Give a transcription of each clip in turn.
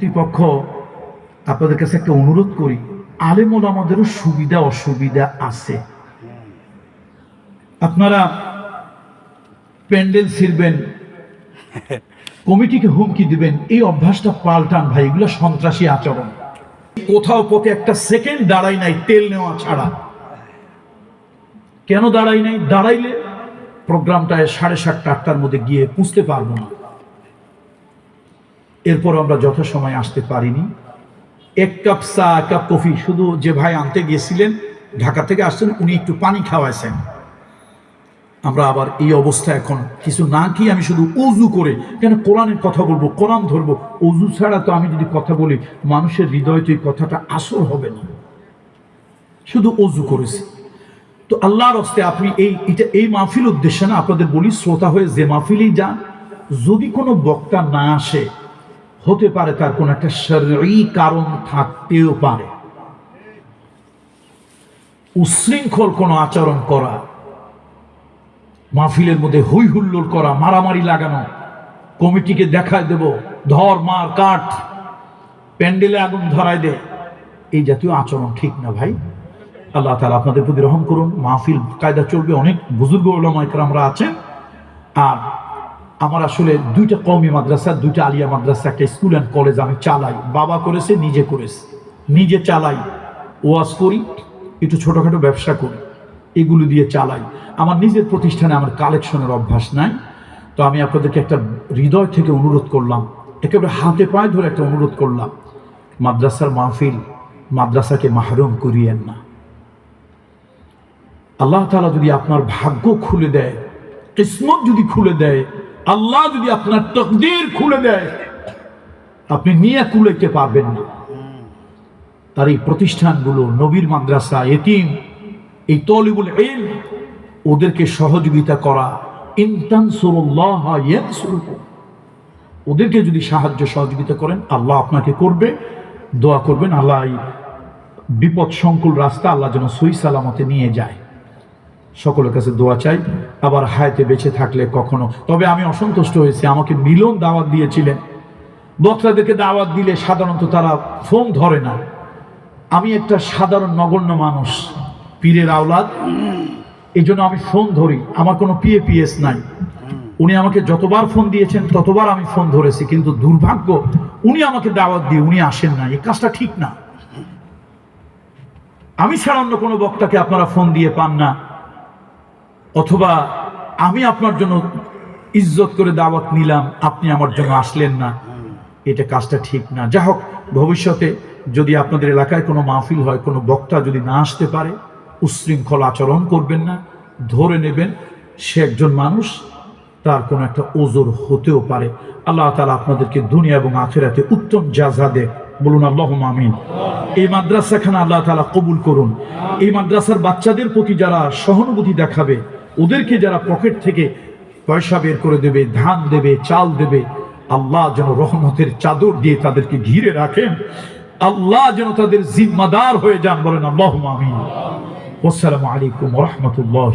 কর্তৃপক্ষ আপনাদের কাছে একটা অনুরোধ করি, আলেমল আমাদেরও সুবিধা, অসুবিধা আছে। আপনারা প্যান্ডেল ছিড়বেন, কমিটিকে হুমকি দিবেন, এই অভ্যাসটা পাল্টান ভাই, এগুলো সন্ত্রাসী আচরণ। কোথাও পথে একটা সেকেন্ড দাঁড়াই নাই, তেল নেওয়া ছাড়া। কেন দাঁড়াই নাই? দাঁড়াইলে প্রোগ্রামটায় সাড়ে সাতটা আটটার মধ্যে গিয়ে পুষতে পারব না। এরপর আমরা যথাসময় আসতে পারিনি। এক কাপ চা, এক কাপ কফি, শুধু যে ভাই আনতে গিয়েছিলেন, ঢাকা থেকে আসছেন, উনি একটু পানি খাওয়াইছেন। আমরা আবার এই অবস্থা এখন। কিছু না কি আমি শুধু উজু করে, কেন কোরআনের কথা বলব, কোরআন ধরবো। উজু ছাড়া তো আমি যদি কথা বলি, মানুষের হৃদয় তো এই কথাটা আসর হবে না। শুধু অজু করেছি। তো আল্লাহর হস্তে আপনি এই, এটা এই মাহফিল উদ্দেশ্যে না, আপনাদের বলি, শ্রোতা হয়ে যে মাহফিলেই যান, যদি কোনো বক্তা না আসে হতে পারে তার কোনো একটা শরী কারণ থাকতেও পারে। উশৃঙ্খল কোনো আচরণ করা, মাহফিলের মধ্যে হই হুল্লোড় করা, মারামারি লাগানো, কমিটিকে দেখায় দেব, ধর, মার কাঠ প্যান্ডেলে আগুন ধরায় দে, এই জাতীয় আচরণ ঠিক না ভাই? আল্লাহ তালা আপনাদের প্রতি রহম করুন, মাহফিল কায়দা চলবে, অনেক বুজুর্গ আমরা আছেন, আর আমার আসলে দুইটা কওমি মাদ্রাসা, দুইটা আলিয়া মাদ্রাসা, একটা স্কুল অ্যান্ড কলেজ আমি চালাই। বাবা করেছে, নিজে করেছে। নিজে চালাই। ওয়াজ করি, একটু ছোটোখাটো ব্যবসা করি। এগুলো দিয়ে চালাই। আমার নিজের প্রতিষ্ঠানে আমার কালেকশনের অভ্যাস নাই। তো আমি আপনাদেরকে একটা হৃদয় থেকে অনুরোধ করলাম। একেবারে হাতে পায়ে ধরে একটা অনুরোধ করলাম। মাদ্রাসার মাহফিল, মাদ্রাসাকে মাহরুম করিয়েন না। আল্লাহ তালা যদি আপনার ভাগ্য খুলে দেয়, কিসমত যদি খুলে দেয় আল্লাহ যদি আপনার তকদির খুলে দেয়, আপনি নিয়ে কুলেতে পারবেন না। তার এই প্রতিষ্ঠানগুলো, নবীর মাদ্রাসা, এতিম, এই তলিবুল এল ওদেরকে সহযোগিতা করা। ওদেরকে যদি সাহায্য সহযোগিতা করেন, আল্লাহ আপনাকে করবে, দোয়া করবেন। আল্লাহ বিপদ সংকুল রাস্তা আল্লাহ যেন সই সালামতে নিয়ে যায়। সকলের কাছে দোয়া চাই। আবার হায়াতে বেঁচে থাকলে কখনো। তবে আমি অসন্তুষ্ট হয়েছি, আমাকে মিলন দাওয়াত দিয়েছিলেন। বক্তাদেরকে দাওয়াত দিলে সাধারণত তারা ফোন ধরে না। আমি একটা সাধারণ নগণ্য মানুষ, পীরের আওলাদ। এই জন্য আমি ফোন ধরি। আমার কোনো পিএ পিএস নাই। উনি আমাকে যতবার ফোন দিয়েছেন, ততবার আমি ফোন ধরেছি। কিন্তু দুর্ভাগ্য, উনি আমাকে দাওয়াত দিয়ে উনি আসেন না। এই কাজটা ঠিক না। আমি ছাড়া অন্য কোনো বক্তাকে আপনারা ফোন দিয়ে পান না। অথবা আমি আপনার জন্য ইজ্জত করে দাওয়াত নিলাম, আপনি আমার জন্য আসলেন না। এটা কাজটা ঠিক না। যা হোক, ভবিষ্যতে যদি আপনাদের এলাকায় কোনো মাহফিল হয়, কোনো বক্তা যদি না আসতে পারে, উশৃঙ্খল আচরণ করবেন না, ধরে নেবেন সে একজন মানুষ, তার কোনো একটা ওজোর হতেও পারে। আল্লাহ তালা আপনাদেরকে দুনিয়া এবং আখেরাতে উত্তম জাজা দে বলুন আল্লাহ আমিন। এই মাদ্রাসাখানা আল্লাহ তালা কবুল করুন। এই মাদ্রাসার বাচ্চাদের প্রতি যারা সহানুভূতি দেখাবে ওদেরকে যারা পকেট থেকে পয়সা বের করে দেবে, ধান দেবে, চাল দেবে, আল্লাহ যেন রহমতের চাদর দিয়ে তাদেরকে ঘিরে রাখেন। আল্লাহ যেন তাদের জিম্মাদার হয়ে যান বলেন আল্লাহ আমিন। আসসালামু আলাইকুম রহমতুল্লাহ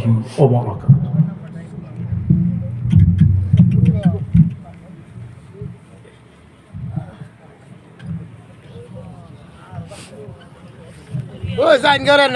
ও সাইন করেন